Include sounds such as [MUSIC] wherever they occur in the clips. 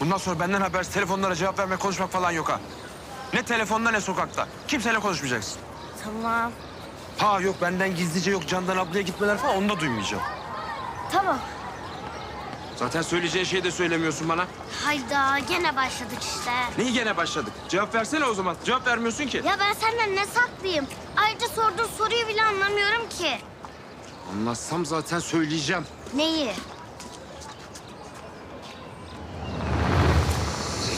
Bundan sonra benden habersiz telefonlara cevap vermek, konuşmak falan yok ha. Ne telefonda ne sokakta. Kimseyle konuşmayacaksın. Tamam. Ha yok benden gizlice yok Candan ablaya gitmeler falan onu da duymayacağım. Tamam. Zaten söyleyeceğin şeyi de söylemiyorsun bana. Hayda gene başladık işte. Neyi gene başladık? Cevap versene o zaman. Cevap vermiyorsun ki. Ya ben senden ne saklayayım? Ayrıca sorduğun soruyu bile anlamıyorum ki. Anlatsam zaten söyleyeceğim. Neyi?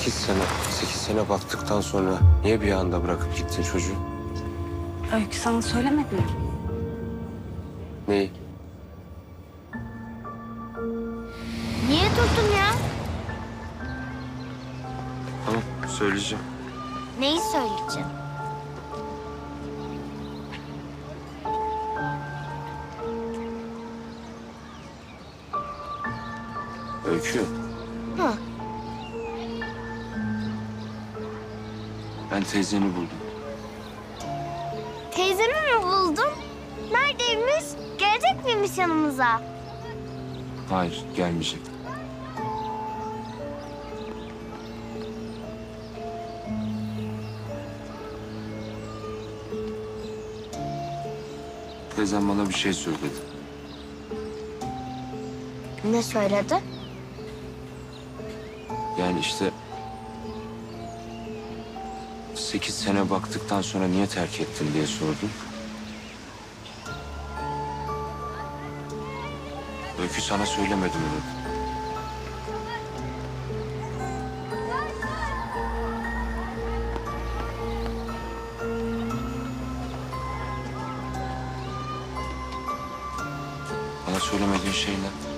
Sekiz sene, sekiz sene baktıktan sonra niye bir anda bırakıp gittin çocuğu? Öykü sana söylemedi mi? Neyi? Niye durdun ya? Tamam söyleyeceğim. Neyi söyleyeceğim? Öykü. Ben teyzeni buldum. Teyzemi mi buldun? Neredeymiş? Gelecek miymiş yanımıza? Hayır, gelmeyecek. Teyzem bana bir şey söyledi. Ne söyledi? Yani işte... Sekiz sene baktıktan sonra niye terk ettin diye sordum. Öykü sana söylemedim onu. Bana söylemediğin şey ne?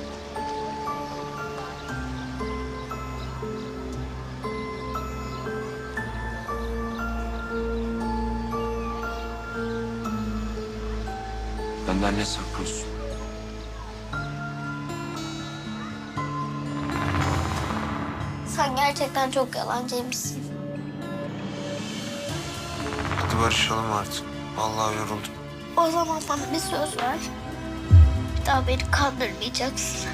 Benden ne saklıyorsun? Sen gerçekten çok yalancıymışsın. Hadi barışalım artık. Vallahi yoruldum. O zaman bana bir söz ver. Bir daha beni kandırmayacaksın.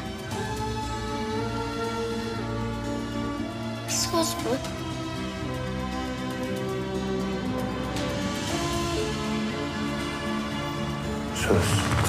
Bir söz mü? Söz. Şey,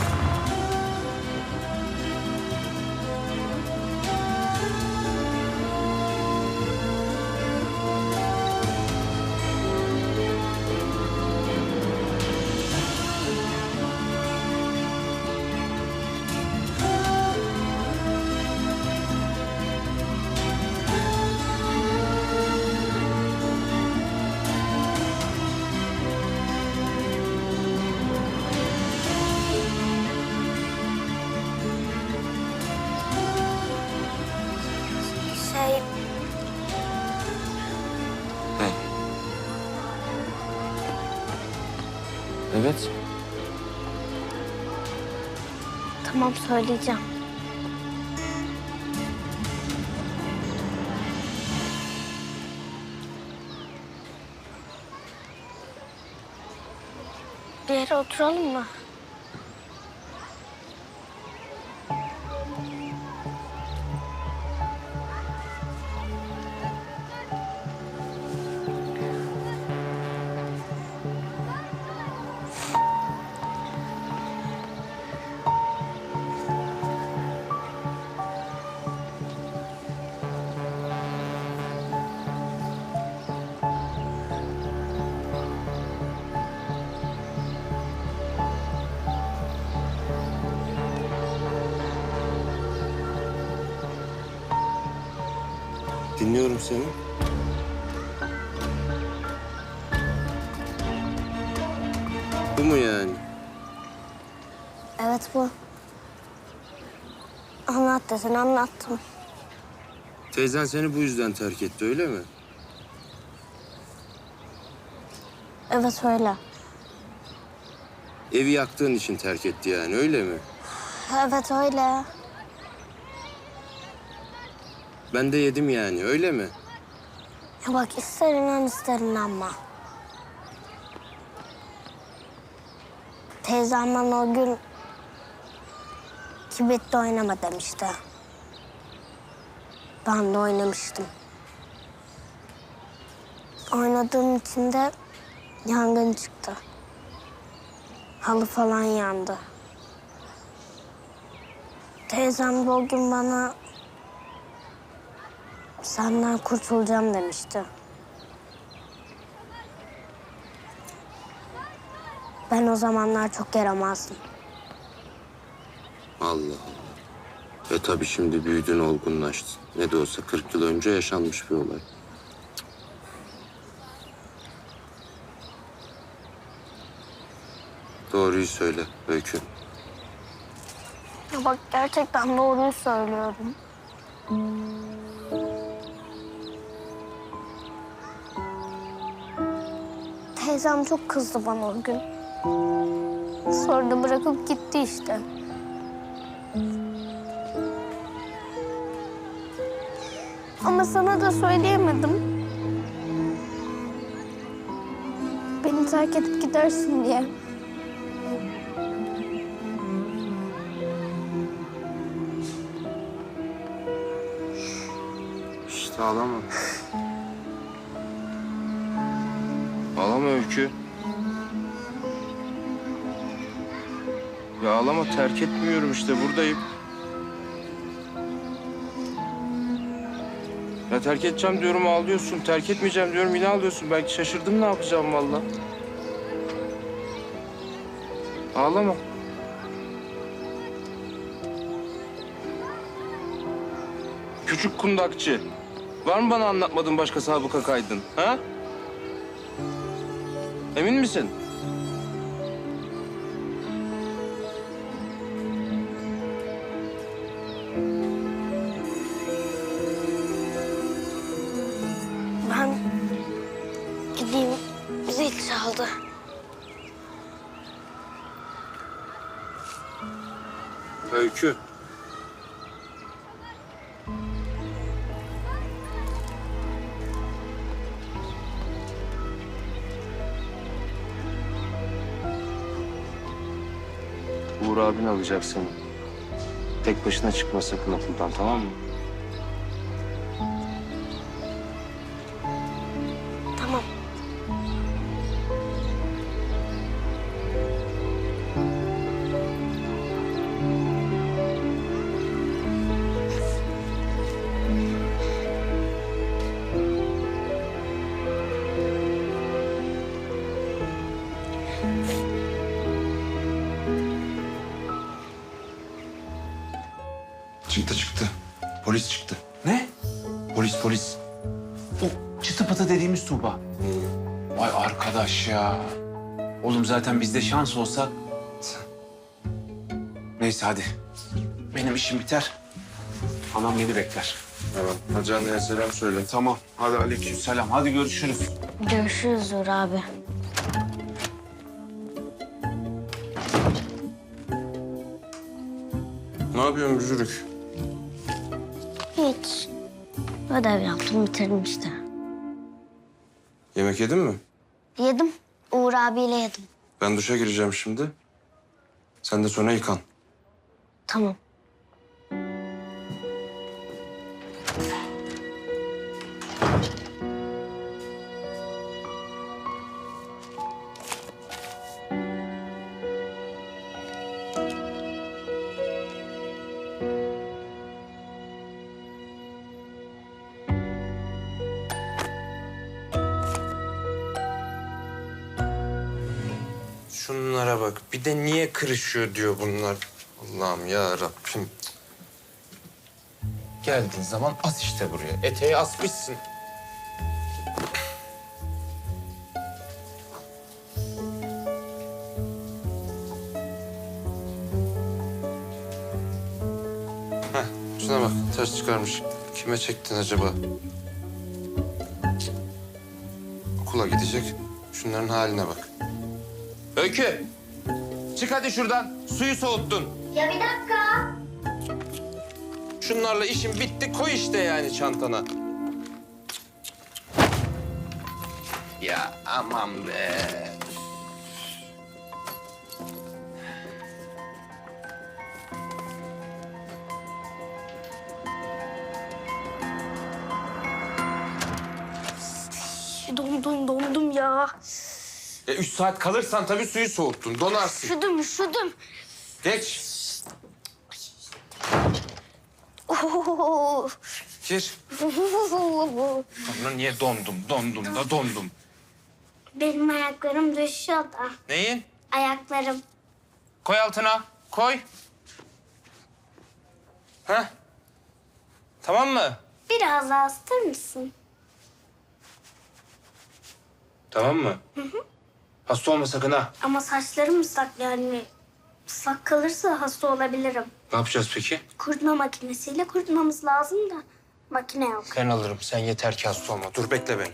tamam söyleyeceğim. Bir yere oturalım mı? Dinliyorum seni. Bu mu yani? Evet bu. Anlat desen anlattım. Teyzen seni bu yüzden terk etti öyle mi? Evet öyle. Evi yaktığın için terk etti yani öyle mi? Evet öyle. Ben de yedim yani öyle mi? Ya bak ister inan ister inanma. Teyzem bana o gün kibritle oynama demişti. Ben de oynamıştım. Oynadığım için de yangın çıktı. Halı falan yandı. Teyzem de gün bana senden kurtulacağım demişti. Ben o zamanlar çok yaramazdım. Allah Allah. E tabii şimdi büyüdün, olgunlaştın. Ne de olsa 40 yıl önce yaşanmış bir olay. Doğruyu söyle Öykü. Ya bak gerçekten doğruyu söylüyorum. Teyzem çok kızdı bana o gün. Sonra da bırakıp gitti işte. Ama sana da söyleyemedim. Beni terk edip gidersin diye. İşte ağlama. Ağlama Öykü. Ya ağlama terk etmiyorum işte buradayım. Ya terk edeceğim diyorum ağlıyorsun. Terk etmeyeceğim diyorum yine ağlıyorsun. Belki şaşırdım ne yapacağım vallahi. Ağlama. Küçük kundakçı. Var mı bana anlatmadığın başka sabıka kaydın? Ha? Emin misin? Ben gideyim. Zil çaldı. Öykü. Uğur abin alacak seni. Tek başına çıkma sakın okuldan tamam mı? Çıktı çıktı. Polis çıktı. Ne? Polis polis. O çıtı pıtı dediğimiz Tuğba. Vay arkadaş ya. Oğlum zaten bizde şans olsa... Neyse hadi. Benim işim biter. Anam beni bekler. Tamam. Hadi anneye selam söyle. Tamam. Hadi aleyküm selam. Hadi görüşürüz. Görüşürüz Uğur abi. Ne yapıyorsun Bücürük? Ödev yaptım bitirdim işte. Yemek yedin mi? Yedim. Uğur abiyle yedim. Ben duşa gireceğim şimdi. Sen de sonra yıkan. Tamam. Bak. Bir de niye kırışıyor diyor bunlar. Allah'ım ya Rabbim. Geldiğin zaman as işte buraya. Eteği asmışsın. Heh, şuna bak. Ters çıkarmış. Kime çektin acaba? Okula gidecek. Şunların haline bak. Öykü. Çık hadi şuradan. Suyu soğuttun. Ya bir dakika. Şunlarla işin bitti. Koy işte yani çantana. Ya aman be. Dondum dondum ya. E, üç saat kalırsan tabii suyu soğuttun. Donarsın. Üşüdüm üşüdüm. Geç. Oo. Gir. Lan niye dondum, dondum da dondum. Benim ayaklarım düşüyor da. Neyin? Ayaklarım. Koy altına. Koy. Ha? Tamam mı? Biraz daha ısıtır mısın? Tamam mı? Hasta olma sakın ha. Ama saçlarım ıslak yani. Islak kalırsa hasta olabilirim. Ne yapacağız peki? Kurutma makinesiyle kurutmamız lazım da makine yok. Ben alırım. Sen yeter ki hasta olma. Dur bekle beni.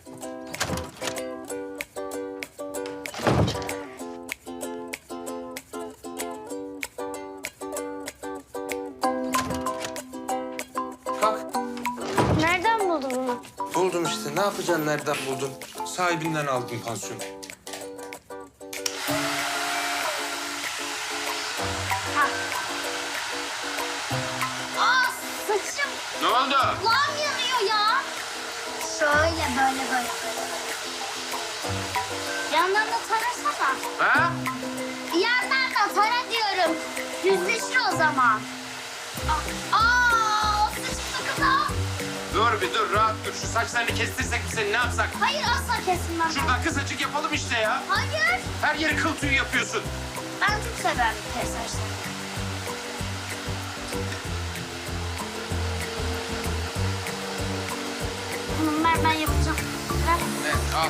Kalk. Nereden buldun bunu? Buldum işte. Ne yapacaksın? Nereden buldun? Sahibinden aldım pansiyonu. Böyle böyle. Yandan da tarasana. Ha? Yandan da tara diyorum. Düzleşir o zaman. Aa, aa saçım takıldı. Dur bir dur. Rahat dur. Şu saçlarını kestirsek mi seni? Ne yapsak? Hayır asla kesilmem. Şuradan kısacık yapalım işte ya. Hayır. Her yeri kıl tüyü yapıyorsun. Ben çok severim kes saçlarını. Tamam ver ben yapacağım. Ver. Evet, al.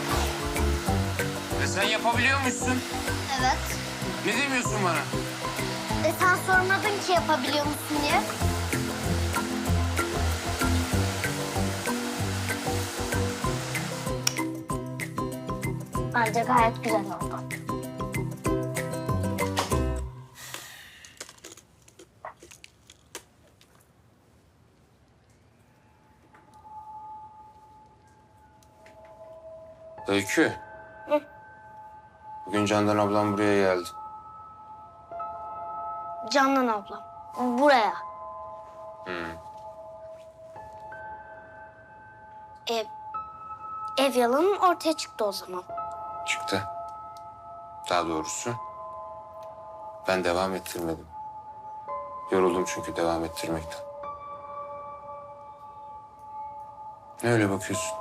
E sen yapabiliyormuşsun. Evet. Ne demiyorsun bana? E sen sormadın ki yapabiliyor musun diye. Bence gayet güzel oldu. Öykü. Hı? Bugün Candan ablam buraya geldi. Candan ablam. Buraya. Ev, ev yalanın ortaya çıktı o zaman. Çıktı. Daha doğrusu ben devam ettirmedim. Yoruldum çünkü devam ettirmekten. Ne öyle bakıyorsun?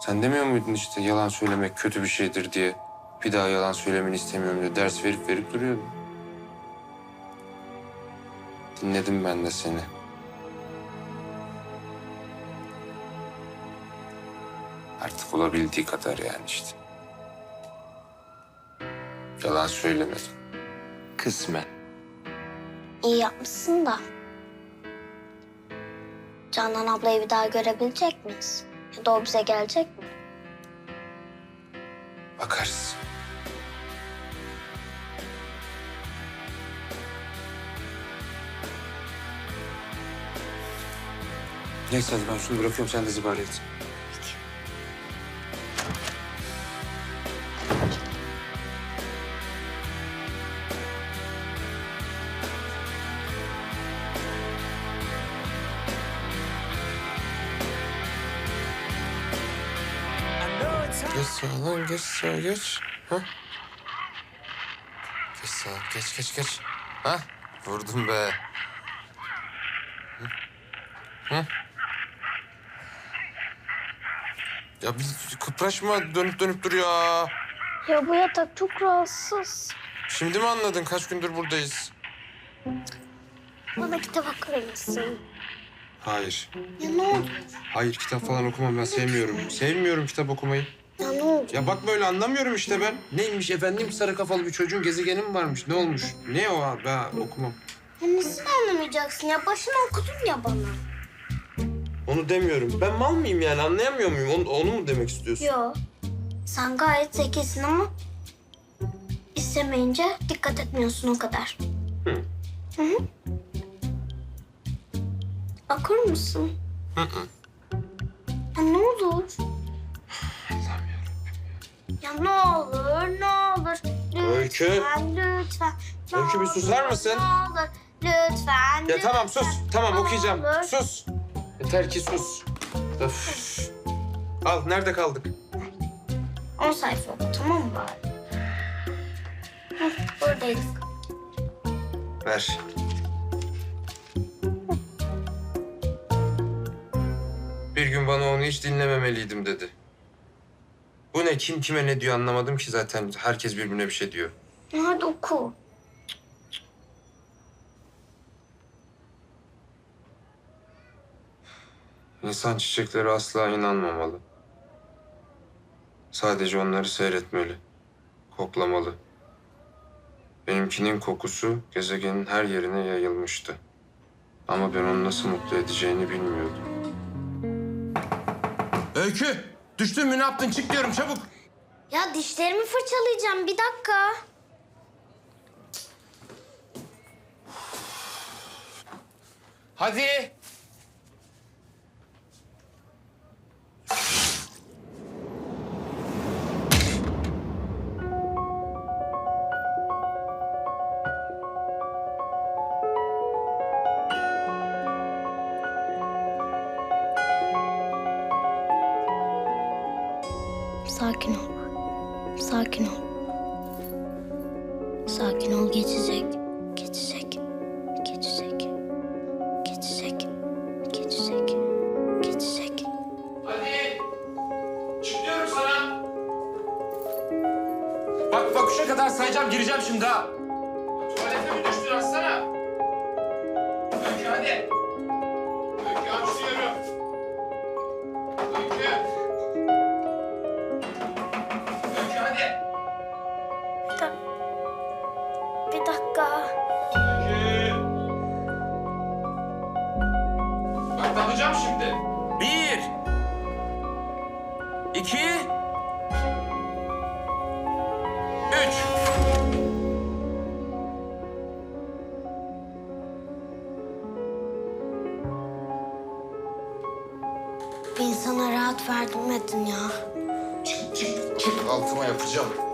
Sen demiyor muydun işte yalan söylemek kötü bir şeydir diye? Bir daha yalan söylemeni istemiyorum diye ders verip verip duruyordun. Dinledim ben de seni. Artık olabildiği kadar yani işte. Yalan söylemedim. Kısmen. İyi yapmışsın da. Canan ablayı bir daha görebilecek miyiz? Ya da o bize gelecek mi? Bakarız. Neyse hadi ben şunu bırakıyorum sen de zibari et. Lan geç sağa geç. Ha? Geç sağa geç geç geç. Ha? Vurdum be. Hı? Hı? Ya bir kıpraşma dönüp dönüp duruyor. Ya bu yatak çok rahatsız. Şimdi mi anladın kaç gündür buradayız? Bana kitap okur musun? Hayır. Ya ne oldu? Hayır kitap falan okumam ben sevmiyorum. Sevmiyorum kitap okumayı. Ya ne oldu? Ya bak böyle anlamıyorum işte ben. Neymiş efendim sarı kafalı bir çocuğun gezegeni mi varmış? Ne olmuş? Ne o abi? Ben okumam. Ya nesini anlamayacaksın ya? Başını okudun ya bana. Onu demiyorum. Ben mal mıyım yani anlayamıyor muyum? Onu, onu mu demek istiyorsun? Yo. Sen gayet zekisin ama istemeyince dikkat etmiyorsun o kadar. Hı. Hı hı. Okur musun? Hı hı. Ya ne olur? Ya ne olur, ne olur. Lütfen, Öykü. lütfen. ne Öykü bir susar olur, mısın? Ne olur, lütfen. Ya tamam sus. lütfen, Tamam ne okuyacağım. olur. Sus. Yeter ki sus. Öf. Al nerede kaldık? 10 sayfa oku tamam mı bari? Hı, buradayız. Ver. Bir gün bana onu hiç dinlememeliydim dedi. Ne? Kim kime ne diyor anlamadım ki zaten. Herkes birbirine bir şey diyor. Hadi oku. İnsan çiçeklere asla inanmamalı. Sadece onları seyretmeli. Koklamalı. Benimkinin kokusu gezegenin her yerine yayılmıştı. Ama ben onu nasıl mutlu edeceğini bilmiyordum. Öykü! Düştün mü ne yaptın? Çık diyorum çabuk. Ya dişlerimi fırçalayacağım bir dakika. Hadi! Sakin ol geçecek. Şimdi. Bir. İki. Üç. Bir insana rahat verdirmedin ya. Çık çık çık altıma yapacağım.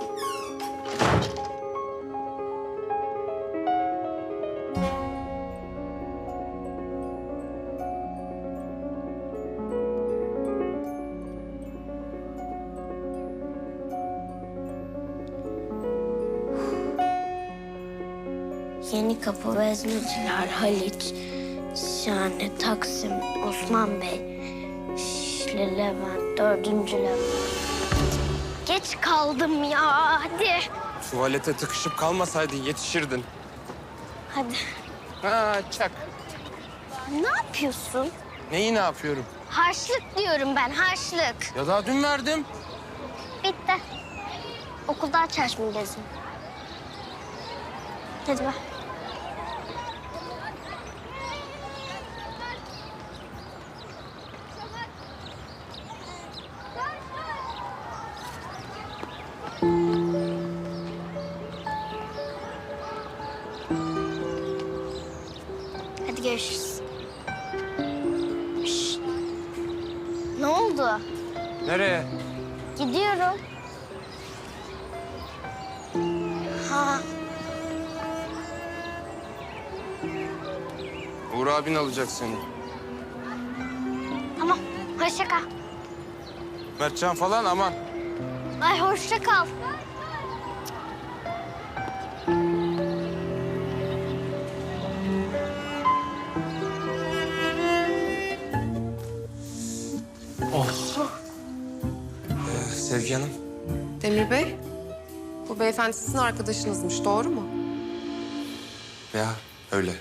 Yeni Kapı, Vezmeciler, Haliç, Şahane, Taksim, Osman Bey, Şişli, Levent, Dördüncü Levent. Geç kaldım ya, hadi. Tuvalete tıkışıp kalmasaydın yetişirdin. Hadi. Ha çak. Ne yapıyorsun? Neyi ne yapıyorum? Harçlık diyorum ben, harçlık. Ya daha dün verdim. Bitti. Okulda aç aç mı gezin? Hadi be. Görüşürüz. Şşt. Ne oldu? Nereye? Gidiyorum. Ha, Uğur abin alacak seni. tamam. Hoşça kal. Mertcan falan aman. Ay hoşça kal. Sevgi Hanım. Demir Bey, bu beyefendi sizin arkadaşınızmış, doğru mu? Ya öyle.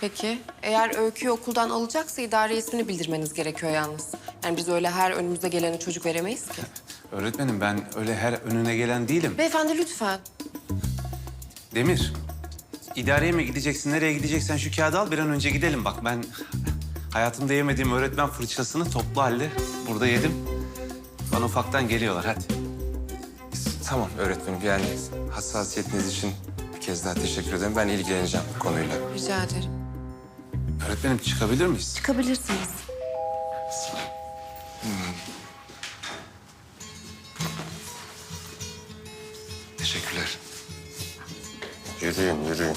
Peki, eğer öyküyü okuldan alacaksa idare ismini bildirmeniz gerekiyor yalnız. Yani biz öyle her önümüze gelene çocuk veremeyiz ki. [LAUGHS] Öğretmenim ben öyle her önüne gelen değilim. Beyefendi lütfen. Demir, idareye mi gideceksin, nereye gideceksen şu kağıdı al bir an önce gidelim. Bak ben [LAUGHS] hayatımda yemediğim öğretmen fırçasını toplu halde burada yedim. Bana ufaktan geliyorlar hadi. Tamam öğretmenim yani hassasiyetiniz için bir kez daha teşekkür ederim. Ben ilgileneceğim bu konuyla. Rica ederim. Öğretmenim çıkabilir miyiz? Çıkabilirsiniz. Teşekkürler. Yürüyün, yürüyün.